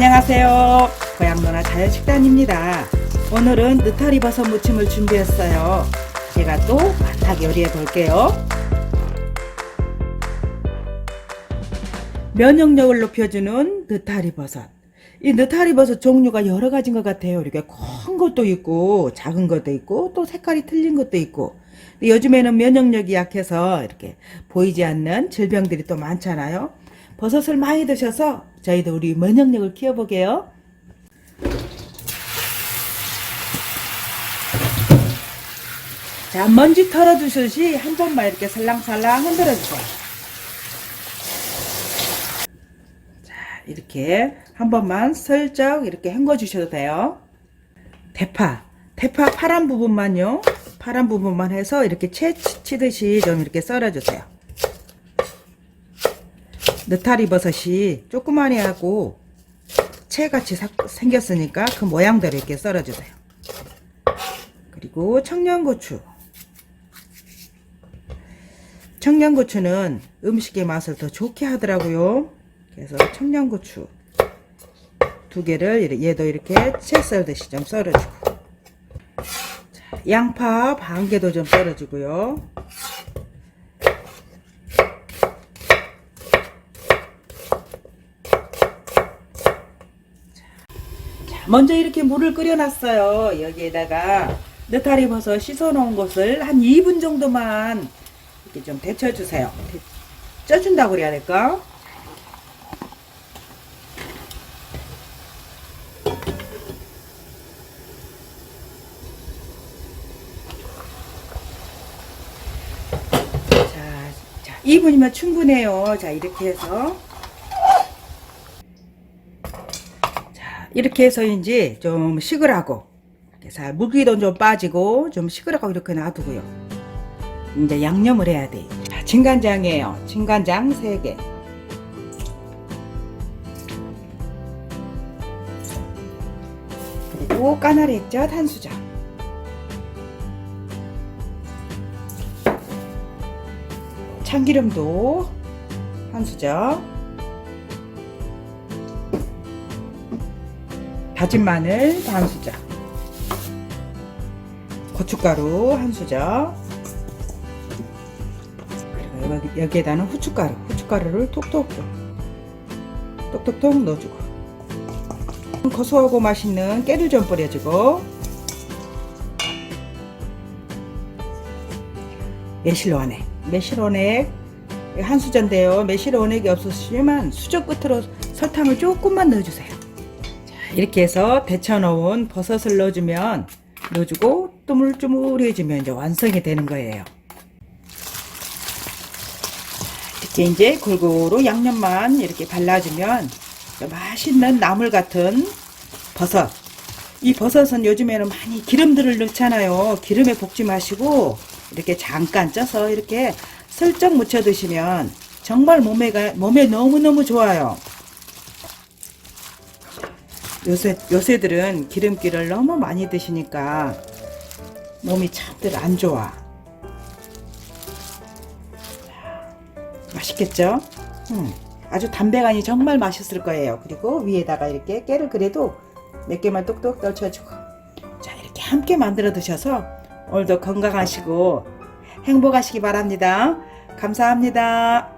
안녕하세요. 고향노나 자연식단입니다. 오늘은 느타리 버섯 무침을 준비했어요. 제가 또 맛나게 요리해 볼게요. 면역력을 높여주는 느타리 버섯. 이 느타리 버섯 종류가 여러 가지인 것 같아요. 이렇게 큰 것도 있고, 작은 것도 있고, 또 색깔이 틀린 것도 있고. 요즘에는 면역력이 약해서 이렇게 보이지 않는 질병들이 또 많잖아요. 버섯을 많이 드셔서 저희도 우리 면역력을 키워보게요. 자, 먼지 털어주듯이 한 번만 이렇게 살랑살랑 흔들어주세요. 자, 이렇게 한 번만 슬쩍 이렇게 헹궈주셔도 돼요. 대파, 대파 파란 부분만요. 파란 부분만 해서 이렇게 채 치듯이 좀 이렇게 썰어주세요. 느타리 버섯이 조그만히 하고 채같이 사- 생겼으니까 그 모양대로 이렇게 썰어주세요. 그리고 청양고추. 청양고추는 음식의 맛을 더 좋게 하더라고요. 그래서 청양고추 두 개를 얘도 이렇게 채 썰듯이 좀 썰어주고 자, 양파 반 개도 좀 썰어주고요. 먼저 이렇게 물을 끓여놨어요. 여기에다가 느타리 버섯 씻어놓은 것을 한 2분 정도만 이렇게 좀 데쳐주세요. 데- 쪄준다고 그래야 될까? 자, 자, 2분이면 충분해요. 자, 이렇게 해서. 자, 이렇게 해서 이제 좀 식으라고. 살, 물기도 좀 빠지고, 좀 식으라고 이렇게 놔두고요. 이제 양념을 해야 돼. 자, 진간장이에요. 진간장 3개. 그리고 까나리 액젓 한 수저. 참기름도 한 수저. 다진 마늘 반 수저. 고춧가루 한 수저. 그리고 여기, 여기에다는 후춧가루. 후춧가루를 톡톡톡. 똑똑똑 넣어주고. 고소하고 맛있는 깨를 좀 뿌려주고. 매실원액. 매실원액 한 수저인데요. 매실원액이 없으시면 수저 끝으로 설탕을 조금만 넣어주세요. 자, 이렇게 해서 데쳐놓은 버섯을 넣어주면 넣어주고 뜨물뜨물해지면 이제 완성이 되는 거예요. 이렇게 이제 골고루 양념만 이렇게 발라주면 맛있는 나물 같은 버섯. 이 버섯은 요즘에는 많이 기름들을 넣잖아요. 기름에 볶지 마시고 이렇게 잠깐 쪄서 이렇게 슬쩍 무쳐 드시면 정말 몸에 너무 너무 좋아요. 요새 요새들은 기름기를 너무 많이 드시니까 몸이 참들 안 좋아. 맛있겠죠? 음, 아주 담백하니 정말 맛있을 거예요. 그리고 위에다가 이렇게 깨를 그래도 몇 개만 똑똑 떨쳐주고 자 이렇게 함께 만들어 드셔서 오늘도 건강하시고 행복하시기 바랍니다. 감사합니다.